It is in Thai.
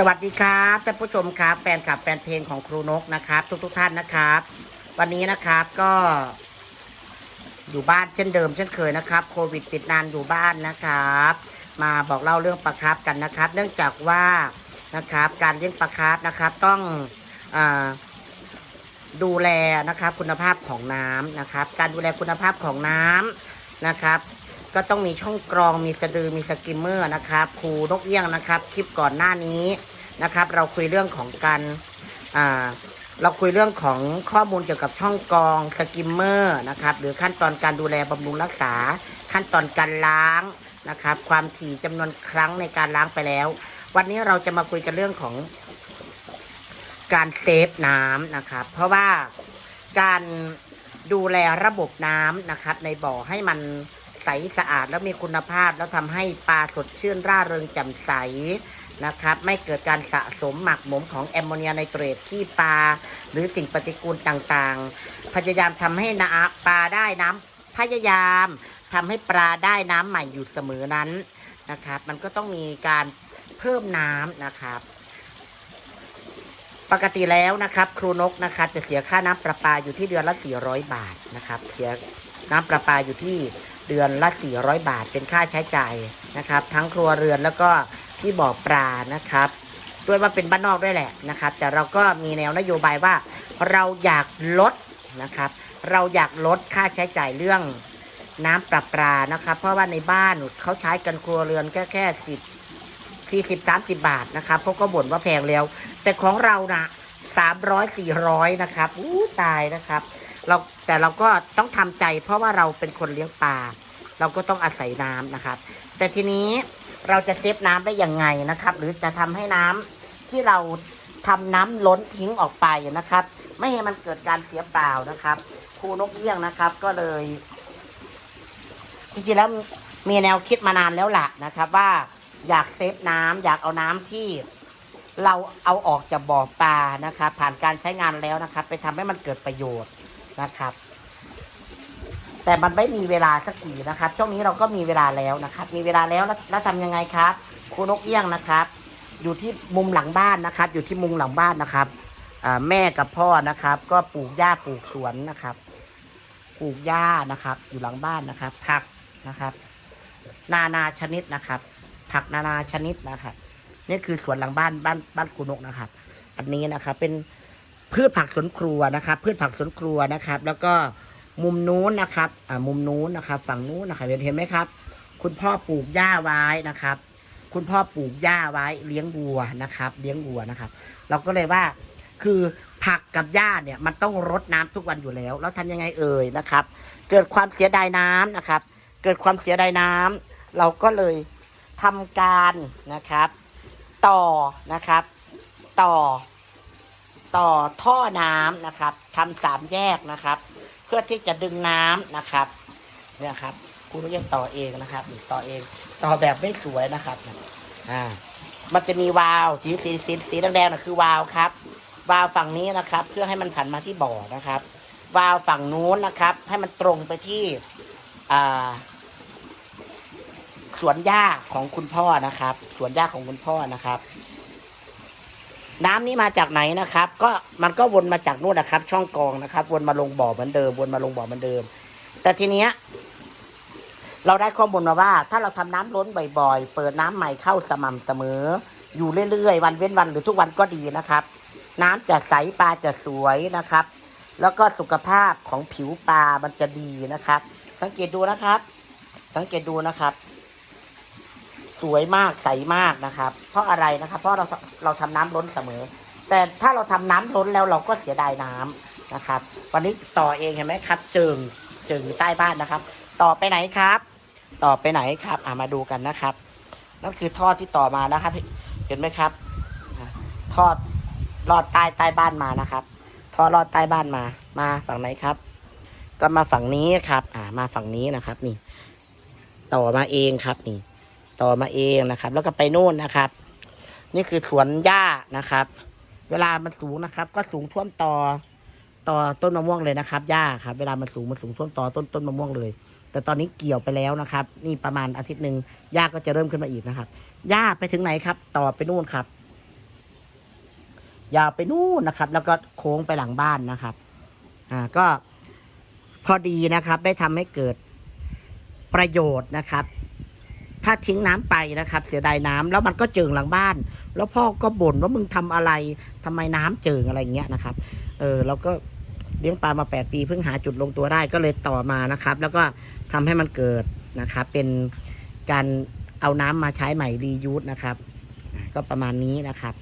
สวัสดีครับท่านผู้ชมครับ แฟนคลับแฟนเพลงของครูนกนะครับ ทุกทท่านนะครับ วันนี้นะครับก็ อยู่บ้านเช่นเดิมเช่นเคยนะครับ โควิดปิดนานอยู่บ้านนะครับ มาบอกเล่าเรื่องปลาคร์ฟกันนะครับ เนื่องจากว่านะครับการเลี้ยงปลาคร์ฟนะครับต้องอดูแลนะครับคุณภาพของน้ำนะครับ การดูแลคุณภาพของน้ำนะครับ ก็ต้องมีช่องกรองมีสะดือมีสกิมเมอร์นะครับครูนกเอี้ยงนะครับ คลิปก่อนหน้านี้นะครับ เราคุยเรื่องของการอ่าเราคุยเรื่องของข้อมูลเกี่ยวกับช่องกรองสกิมเมอร์นะครับ หรือขั้นตอนการดูแลบำรุงรักษา ขั้นตอนการล้างนะครับ ความถี่จำนวนครั้งในการล้างไปแล้ว วันนี้เราจะมาคุยกันเรื่องของการเซฟน้ำนะครับ เพราะว่าการดูแลระบบน้ำนะครับ ในบ่อให้มัน ใสสะอาดแล้วมีคุณภาพ แล้วทำให้ปลาสดชื่นร่าเริงแจ่มใสนะครับ ไม่เกิดการสะสมหมักหมมของแอมโมเนียไนเตรตที่ปลา หรือสิ่งปฏิกูลต่างๆ พยายามทำให้น้ำปลาได้น้ำพยายามทำให้ปลาได้น้ำใหม่อยู่เสมอนั้นนะครับ มันก็ต้องมีการเพิ่มน้ำนะครับ ปกติแล้วนะครับ ครูนกนะครับ จะเสียค่าน้ำประปาอยู่ที่เดือนละ 400 บาทนะครับ เสียน้ำประปาอยู่ที่เดือนละ 400 บาท เป็นค่าใช้จ่ายนะครับ ทั้งครัวเรือนแล้วก็ที่บ่อปลานะครับด้วยว่าเป็นบ้านนอกด้วยแหละนะครับ แต่เราก็มีแนวนโยบายว่าเราอยากลดนะครับ เราอยากลดค่าใช้จ่ายเรื่องน้ำประปานะครับ เพราะว่าในบ้านเขาใช้กันครัวเรือนแค่แค่สิบ สี่สิบสามสิบบาทนะครับเขาก็บ่นว่าแพงแล้ว แต่ของเรานะสามร้อยสี่ร้อยนะครับอู้ตายนะครับ เราแต่เราก็ต้องทำใจ เพราะว่าเราเป็นคนเลี้ยงปลาเราก็ต้องอาศัยน้ำนะครับ แต่ทีนี้เราจะเซฟน้ำได้ยังไงนะครับ หรือจะทำให้น้ำที่เราทำน้ำล้นทิ้งออกไปนะครับ ไม่ให้มันเกิดการเสียเปล่านะครับครูนกเอี้ยงนะครับ ก็เลยจริงๆแล้วมีแนวคิดมานานแล้วล่ะนะครับ ว่า อยากเซฟน้ำอยากเอาน้ำที่เราเอาออกจากบ่อปลานะครับผ่านการใช้งานแล้วนะครับ ไปทำให้มันเกิดประโยชน์นะครับ แต่มันไม่มีเวลาสักทีนะครับ ช่วงนี้เราก็มีเวลาแล้วนะครับ มีเวลาแล้วแล้วทำยังไงครับครูนกเอี้ยงนะครับ อยู่ที่มุมหลังบ้านนะครับ อยู่ที่มุมหลังบ้านนะครับแม่กับพ่อนะครับ ก็ปลูกหญ้าปลูกสวนนะครับ ปลูกหญ้านะครับ อยู่หลังบ้านนะครับผักนะครับ นานาชนิดนะครับ ผักนานาชนิดนะครับนี่คือสวนหลังบ้านบ้านบ้านครูนกนะครับ อันนี้นะครับเป็นพืชผักสวนครัวนะครับ พืชผักสวนครัวนะครับ แล้วก็มุมนู้นนะครับอ่ามุมนู้นนะครับ ฝั่งนู้นนะครับเห็นเห็นไหมครับ คุณพ่อปลูกหญ้าไว้นะครับ คุณพ่อปลูกหญ้าไว้เลี้ยงวัวนะครับ เลี้ยงวัวนะครับ เราก็เลยว่าคือผักกับหญ้าเนี่ยมันต้องรดน้ำทุกวันอยู่แล้ว แล้วทำยังไงเอ่ยนะครับ เกิดความเสียดายน้ำนะครับ เกิดความเสียดายน้ำเราก็เลย ทำการนะครับ ต่อนะครับ ต่อ ต่อท่อน้ำนะครับทำสามแยกนะครับ เพื่อที่จะดึงน้ำนะครับเนี่ยครับคุณเรียกต่อเองนะครับต่อเอง ต่อแบบไม่สวยนะครับอ่ามันจะมีวาล์วสีสีสีสีแดงๆนะคือวาล์วครับ วาล์วฝั่งนี้นะครับ เพื่อให้มันผันมาที่บ่อนะครับ วาล์วฝั่งนู้นนะครับ ให้มันตรงไปที่อ่า สวนหญ้าของคุณพ่อนะครับ สวนหญ้าของคุณพ่อนะครับ น้ำนี้มาจากไหนนะครับ ก็มันก็วนมาจากนู่นนะครับ ช่องกรองนะครับ วนมาลงบ่อเหมือนเดิม วนมาลงบ่อเหมือนเดิม แต่ทีเนี้ย เราได้ข้อมูลมาว่า ถ้าเราทำน้ำล้นบ่อยๆ เปิดน้ำใหม่เข้าสม่ำเสมอ อยู่เรื่อยๆ วันเว้นวันหรือทุกวันก็ดีนะครับ น้ำจะใสปลาจะสวยนะครับ แล้วก็สุขภาพของผิวปลามันจะดีนะครับ สังเกตดูนะครับ สังเกตดูนะครับ สวยมากใสมากนะครับ เพราะอะไรนะครับเพราะเราเราทำน้ำล้นเสมอ แต่ถ้าเราทำน้ำล้นแล้วเราก็เสียดายน้ำนะครับ วันนี้ต่อเองเห็นไหมครับ เจิงเจิงอยู่ใต้บ้านนะครับ ต่อไปไหนครับ ต่อไปไหนครับอ่ามาดูกันนะครับ นั่นคือท่อที่ต่อมานะครับ เห็นไหมครับอ่าท่อลอดใต้ใต้บ้านมานะครับท่อลอดใต้บ้านมา มาฝั่งไหนครับ ก็มาฝั่งนี้ครับ อ่ามาฝั่งนี้นะครับ นี่ ต่อมาเองครับนี่ ต่อมาเองนะครับ แล้วก็ไปนู่นนะครับ นี่คือสวนหญ้านะครับ เวลามันสูงนะครับ ก็สูงท่วมต่อต่อต้นมะม่วงเลยนะครับหญ้าครับ เวลามันสูงมันสูงท่วมต่อต้นต้นมะม่วงเลย แต่ตอนนี้เกี่ยวไปแล้วนะครับ นี่ประมาณอาทิตย์หนึ่งหญ้าก็จะเริ่มขึ้นมาอีกนะครับหญ้าไปถึงไหนครับ ต่อไปนู่นครับยาวไปนู่นนะครับ แล้วก็โค้งไปหลังบ้านนะครับ อ่าก็พอดีนะครับ ได้ทำให้เกิดประโยชน์นะครับ ถ้าทิ้งน้ำไปนะครับ เสียดายน้ำแล้วมันก็เจิงหลังบ้าน แล้วพ่อก็บ่นว่ามึงทำอะไรทำไมน้ำเจิงอะไรเงี้ยนะครับ เออเราก็เลี้ยงปลามาแปดปีเพิ่งหาจุดลงตัวได้ก็เลยต่อมานะครับ แล้วก็ทำให้มันเกิดนะครับ เป็นการเอาน้ำมาใช้ใหม่รียูสนะครับ ก็ประมาณนี้นะครับ